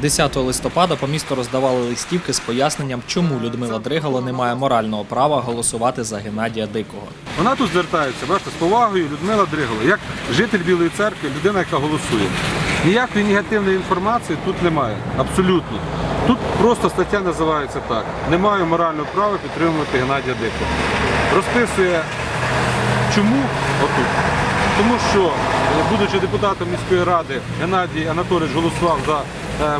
10 листопада по місту роздавали листівки з поясненням, чому Людмила Дригало не має морального права голосувати за Геннадія Дикого. Вона тут звертається, бачите, з повагою Людмила Дригола, як житель Білої церкви, людина, яка голосує. Ніякої негативної інформації тут немає. Абсолютно. Тут просто стаття називається так. Не маю морального права підтримувати Геннадія Дикого. Розписує чому отут. Тому що, будучи депутатом міської ради, Геннадій Анатолійович голосував за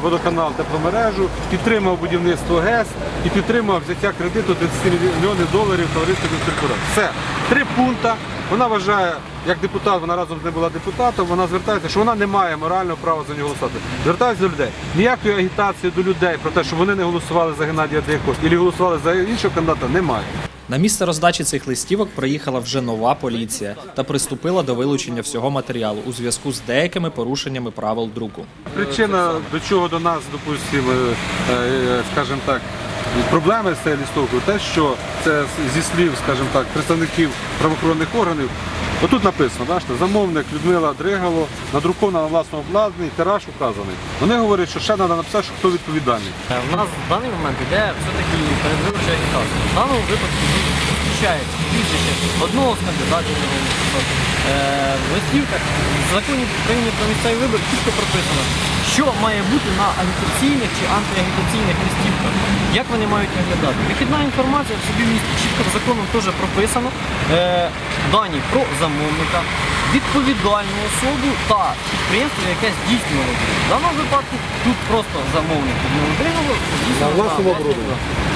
водоканал тепломережу, підтримав будівництво ГЕС і підтримав взяття кредиту 30 мільйонів доларів товариства «Інфраструктура». Все. Три пункти. Вона вважає, як депутат, вона разом з ним була депутатом, вона звертається, що вона не має морального права за нього голосувати. Звертається до людей. Ніякої агітації до людей про те, що вони не голосували за Геннадія Дикого і голосували за іншого кандидата, немає. На місце роздачі цих листівок приїхала вже нова поліція та приступила до вилучення всього матеріалу у зв'язку з деякими порушеннями правил друку. Причина, до чого до нас, допустимо, е, е, скажімо так, проблеми з цією лістовкою, те, що це зі слів, скажімо так, представників правоохоронних органів. Отут написано, бачите, замовник Людмила Дригало, надрукована на власному обладнанні, тираж указаний. Вони говорять, що ще треба написати, що хто відповідальний. У нас в даний момент йде все-таки передвиборча агітація. В даному випадку зустрічається прізвище одного з кандидатів. Е, В листівках в законі України про місцеві вибори чітко прописано, що має бути на агітаційних чи антиагітаційних листівках, як вони мають виглядати. Вихідна інформація в собі місті чітко законом теж прописано. Е, Дані про замовника, відповідальну особу та підприємство, яке здійснювало. В даному випадку тут просто замовник Дригова здійснювала На власному оборудованні.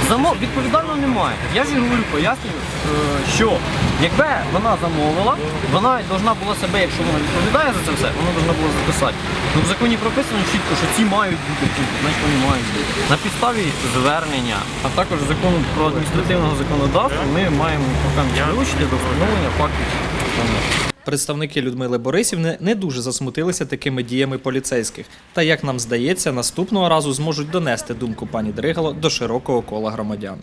Замов відповідально немає. Я ж і говорю, пояснюю, е, що якби вона замовила, вона повинна була себе, якщо вона відповідає за це все, вона повинна була записати. Ну в законі прописано чітко, що ці мають бути тут, значить вони мають бути. На підставі звернення, а також закону про адміністративного законодавства ми маємо поки вилучити до встановлення фактів. Представники Людмили Борисівни не дуже засмутилися такими діями поліцейських, та як нам здається, наступного разу зможуть донести думку пані Дригало до широкого кола громадян.